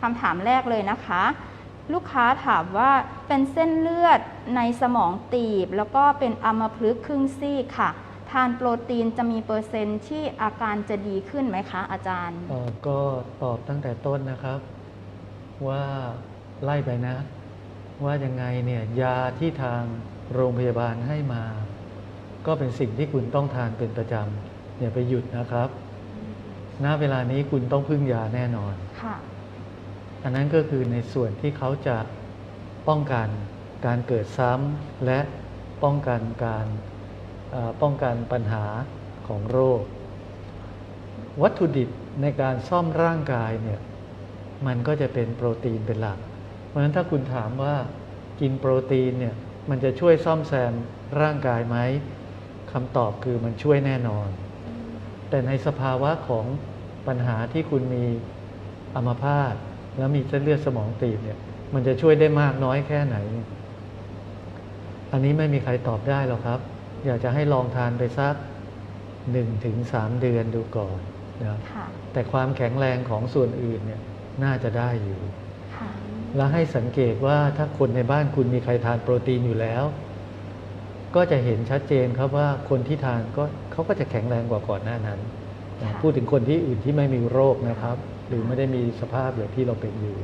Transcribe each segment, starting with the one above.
คำถามแรกเลยนะคะ ลูกค้าถามว่าเป็นเส้นเลือดในสมองตีบ แล้วก็เป็นอัมพฤกษ์ครึ่งซีกค่ะ ทานโปรตีนจะมีเปอร์เซ็นต์ที่อาการจะดีขึ้นไหมคะ อาจารย์เอ่อก็ตอบตั้งแต่ต้นนะครับ ว่าไล่ไปนะ ว่ายังไงเนี่ยยาที่ทางโรงพยาบาลให้มา ก็เป็นสิ่งที่คุณต้องทานเป็นประจำอย่าไปหยุดนะครับ ณ เวลานี้คุณต้องพึ่งยาแน่นอน ค่ะ อันนั้นก็คือในส่วนที่เขาจะป้องกันการเกิดซ้ำและป้องกันการป้องกันปัญหาของโรค วัตถุดิบในการซ่อมร่างกายเนี่ยมันก็จะเป็นโปรตีนเป็นหลัก เพราะฉะนั้นถ้าคุณถามว่ากินโปรตีนเนี่ยมันจะช่วยซ่อมแซมร่างกายไหมคำตอบคือมันช่วยแน่นอน แต่ในสภาวะของปัญหาที่คุณมีอัมพาต แล้วมีเส้นเลือดสมองตีบเนี่ย มันจะช่วยได้มากน้อยแค่ไหน อันนี้ไม่มีใครตอบได้หรอกครับ อยากจะให้ลองทานไปสักหนึ่งถึงสามเดือนดูก่อนนะครับค่ะแต่ความแข็งแรงของส่วนอื่นเนี่ยน่าจะได้อยู่ค่ะแล้วให้สังเกตว่าถ้าคนในบ้านคุณมีใครทานโปรตีนอยู่แล้ว ก็จะเห็นชัดเจนครับว่าคนที่ทานก็เขาก็จะแข็งแรงกว่าก่อนหน้านั้นนะค่ะ พูดถึงคนที่อื่นที่ไม่มีโรคนะครับ หรือไม่ได้มีสภาพอย่างที่เราเป็นอยู่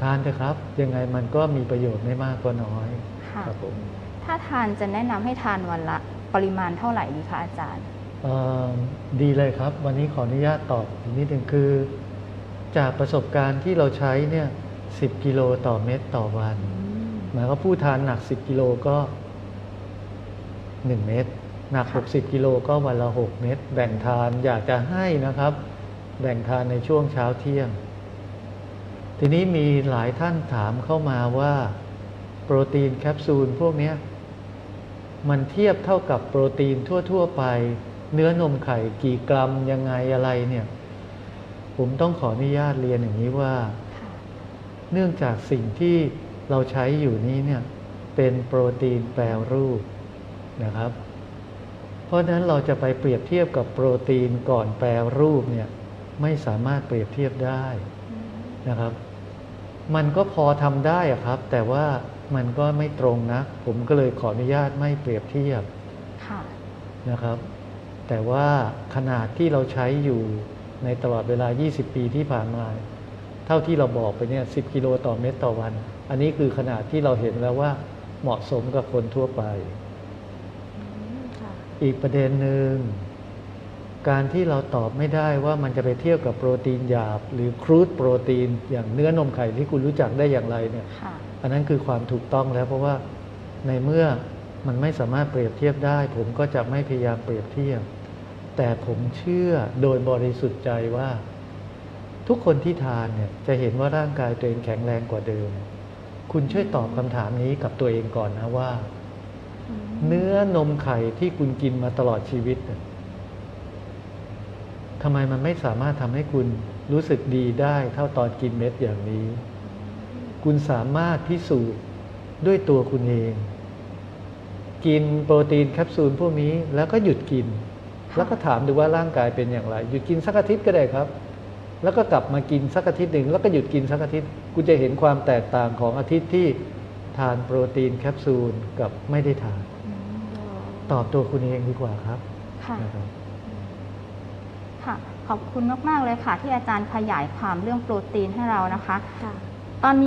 ทานเถอะครับ ยังไงมันก็มีประโยชน์ไม่มากก็น้อยค่ะครับผมถ้าทานจะแนะนำให้ทานวันละปริมาณเท่าไหร่ดีคะอาจารย์เอ่อดีเลยครับ วันนี้ขออนุญาตตอบอีกนิดหนึ่งคือ จากประสบการณ์ที่เราใช้เนี่ย10กิโลต่อเม็ดต่อวัน หมายว่าผู้ทานหนัก10กิโลก็1เม็ด หนัก 60 กิโลก็วันละ 6 เม็ดแบ่งทานอยากจะให้นะครับ แบ่งทานในช่วงเช้าเที่ยง ทีนี้มีหลายท่านถามเข้ามาว่า โปรตีนแคปซูลพวกนี้มันเทียบเท่ากับโปรตีนทั่ว ๆ ไป เนื้อนมไข่กี่กรัมยังไงอะไรเนี่ยผมต้องขออนุญาตเรียนอย่างนี้ว่า เนื่องจากสิ่งที่เราใช้อยู่นี้เนี่ยเป็นโปรตีนแปรรูปนะครับ เพราะฉะนั้นเราจะไปเปรียบเทียบกับโปรตีนก่อนแปรรูปเนี่ยไม่สามารถเปรียบเทียบได้นะครับ มันก็พอทำได้อะครับ แต่ว่ามันก็ไม่ตรงนะผมก็เลยขออนุญาตไม่เปรียบเทียบค่ะนะครับ แต่ว่าขนาดที่เราใช้อยู่ในตลอดเวลา 20 ปีที่ผ่านมา เท่าที่เราบอกไปเนี่ย 10 กิโลต่อเม็ดต่อวัน อันนี้คือขนาดที่เราเห็นแล้วว่าเหมาะสมกับคนทั่วไปค่ะ อีกประเด็นหนึ่งการที่เราตอบไม่ได้ว่ามันจะไปเทียบกับโปรตีนหยาบ หรือครูดโปรตีน อย่างเนื้อนมไข่ที่คุณรู้จักได้อย่างไรเนี่ยค่ะอันนั้นคือความถูกต้องแล้ว เพราะว่าในเมื่อมันไม่สามารถเปรียบเทียบได้ ผมก็จะไม่พยายามเปรียบเทียบ แต่ผมเชื่อโดยบริสุทธิ์ใจว่า ทุกคนที่ทานเนี่ยจะเห็นว่าร่างกายตัวเองแข็งแรงกว่าเดิม คุณช่วยตอบคำถามนี้กับตัวเองก่อนนะว่า เนื้อนมไข่ที่คุณกินมาตลอดชีวิตเนี่ยทำไมมันไม่สามารถทำให้คุณรู้สึกดีได้เท่าตอนกินเม็ดอย่างนี้ คุณสามารถพิสูจน์ด้วยตัวคุณเอง กินโปรตีนแคปซูลพวกนี้แล้วก็หยุดกิน แล้วก็ถามดูว่าร่างกายเป็นอย่างไร หยุดกินสักอาทิตย์ก็ได้ครับ แล้วก็กลับมากินสักอาทิตย์หนึ่งแล้วก็หยุดกินสักอาทิตย์ คุณจะเห็นความแตกต่างของอาทิตย์ที่ ทานโปรตีนแคปซูลกับไม่ได้ทาน ตอบตัวคุณเองดีกว่าครับค่ะนะครับค่ะขอบคุณมาก ๆ เลยค่ะ ที่อาจารย์ขยายความเรื่องโปรตีนให้เรานะคะค่ะตอนนี้